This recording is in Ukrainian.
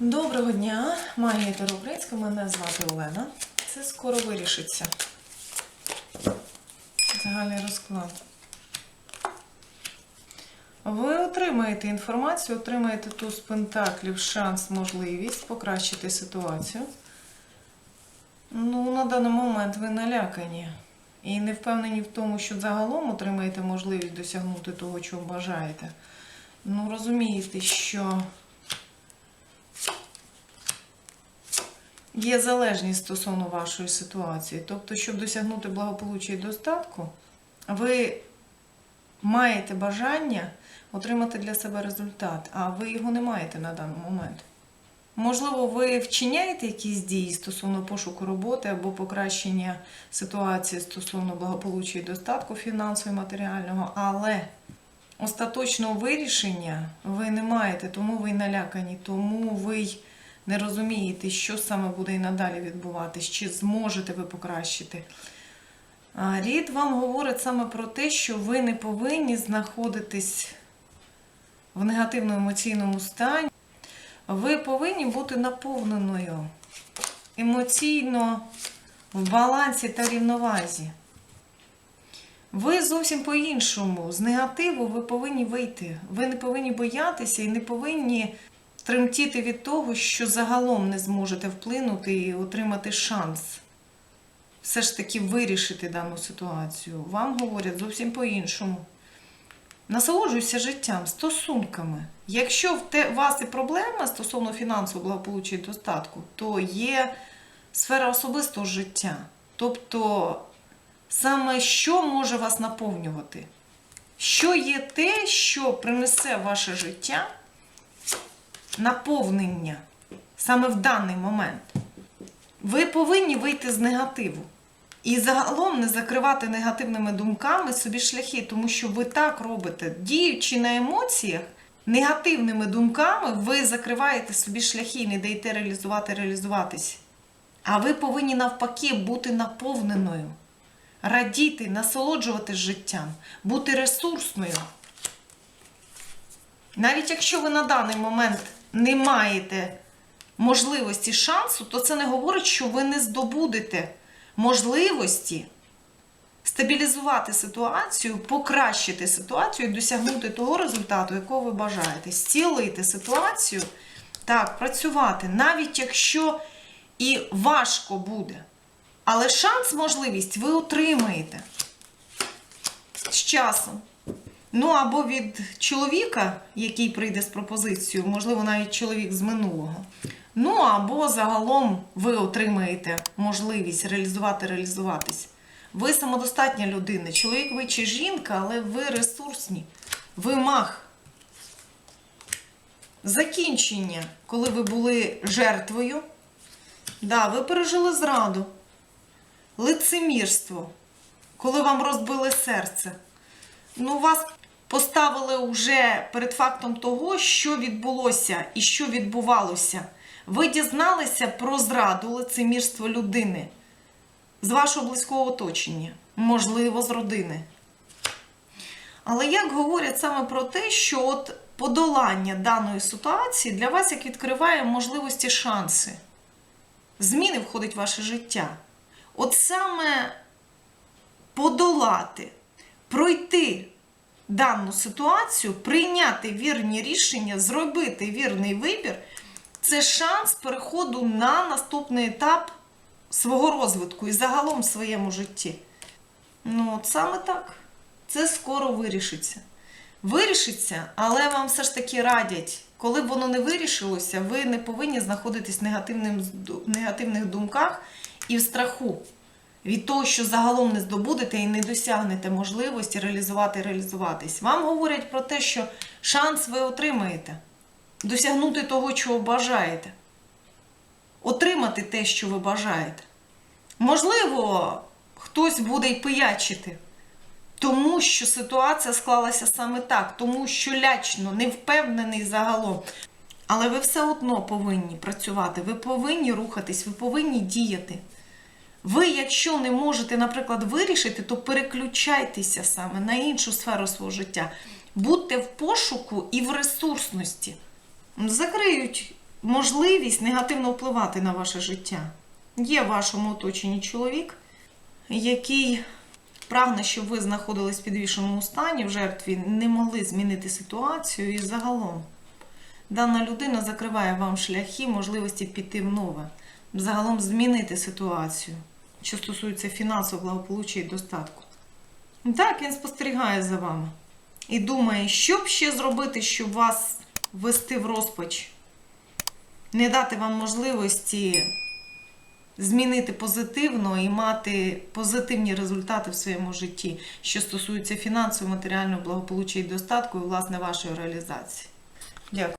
Доброго дня, магія Українська, мене звати Олена. Це скоро вирішиться. Загальний розклад. Ви отримаєте інформацію, отримаєте туз пентаклів, шанс, можливість покращити ситуацію. Ну, на даний момент ви налякані. І не впевнені в тому, що загалом отримаєте можливість досягнути того, чого бажаєте. Ну, розумієте, що Є залежність стосовно вашої ситуації. Тобто, щоб досягнути благополуччя і достатку, ви маєте бажання отримати для себе результат, а ви його не маєте на даний момент. Можливо, ви вчиняєте якісь дії стосовно пошуку роботи або покращення ситуації стосовно благополуччя і достатку фінансового і матеріального, але остаточного вирішення ви не маєте, тому ви й налякані, тому ви не розумієте, що саме буде і надалі відбуватись, чи зможете ви покращити. Рід вам говорить саме про те, що ви не повинні знаходитись в негативному емоційному стані. Ви повинні бути наповненою емоційно в балансі та рівновазі. Ви зовсім по-іншому. З негативу ви повинні вийти. Ви не повинні боятися і не повинні тремтіти від того, що загалом не зможете вплинути і отримати шанс. Все ж таки вирішити дану ситуацію. Вам говорять зовсім по-іншому. Насолоджуйся життям, стосунками. Якщо в те- вас і проблема стосовно фінансового благополуччя і достатку, то є сфера особистого життя. Тобто, саме що може вас наповнювати? Що є те, що принесе ваше життя наповнення саме в даний момент? Ви повинні вийти з негативу. І загалом не закривати негативними думками собі шляхи, тому що ви так робите, діючи на емоціях, негативними думками, ви закриваєте собі шляхи і не даєте реалізувати, реалізуватись. А ви повинні навпаки бути наповненою, радіти, насолоджуватись життям, бути ресурсною. Навіть якщо ви на даний момент не маєте можливості шансу, то це не говорить, що ви не здобудете можливості стабілізувати ситуацію, покращити ситуацію і досягнути того результату, якого ви бажаєте. Зцілити ситуацію, так, працювати, навіть якщо і важко буде. Але шанс, можливість ви отримаєте з часом. Ну, або від чоловіка, який прийде з пропозицією, можливо, навіть чоловік з минулого. Ну, або загалом ви отримаєте можливість реалізувати, реалізуватись. Ви самодостатня людина, чоловік ви чи жінка, але ви ресурсні, ви мах. Закінчення, коли ви були жертвою, да, ви пережили зраду, лицемірство, коли вам розбили серце. Ну, вас поставили вже перед фактом того, що відбулося і що відбувалося. Ви дізналися про зраду, лицемірство людини з вашого близького оточення, можливо, з родини. Але як говорять саме про те, що от подолання даної ситуації для вас як відкриває можливості шанси. Зміни входить в ваше життя. От саме подолати, пройти дану ситуацію, прийняти вірні рішення, зробити вірний вибір це шанс переходу на наступний етап свого розвитку і загалом в своєму житті. Ну, от саме так. Це скоро вирішиться. Вирішиться, але вам все ж таки радять, коли б воно не вирішилося, ви не повинні знаходитись в негативних думках і в страху від того, що загалом не здобудете і не досягнете можливості реалізувати і реалізуватись. Вам говорять про те, що шанс ви отримаєте досягнути того, чого бажаєте, отримати те, що ви бажаєте. Можливо, хтось буде й пиячити, тому що ситуація склалася саме так, тому що лячно, не впевнений загалом. Але ви все одно повинні працювати, ви повинні рухатись, ви повинні діяти. Ви, якщо не можете, наприклад, вирішити, то переключайтеся саме на іншу сферу свого життя. Будьте в пошуку і в ресурсності. Закриють можливість негативно впливати на ваше життя. Є в вашому оточенні чоловік, який прагне, щоб ви знаходились в підвішеному стані, в жертві не могли змінити ситуацію і загалом. Дана людина закриває вам шляхи можливості піти в нове, загалом змінити ситуацію, що стосується фінансового благополуччя і достатку. Так, він спостерігає за вами і думає, що б ще зробити, щоб вас ввести в розпач, не дати вам можливості змінити позитивно і мати позитивні результати в своєму житті, що стосується фінансового, матеріального благополуччя і достатку, і власне вашої реалізації. Дякую.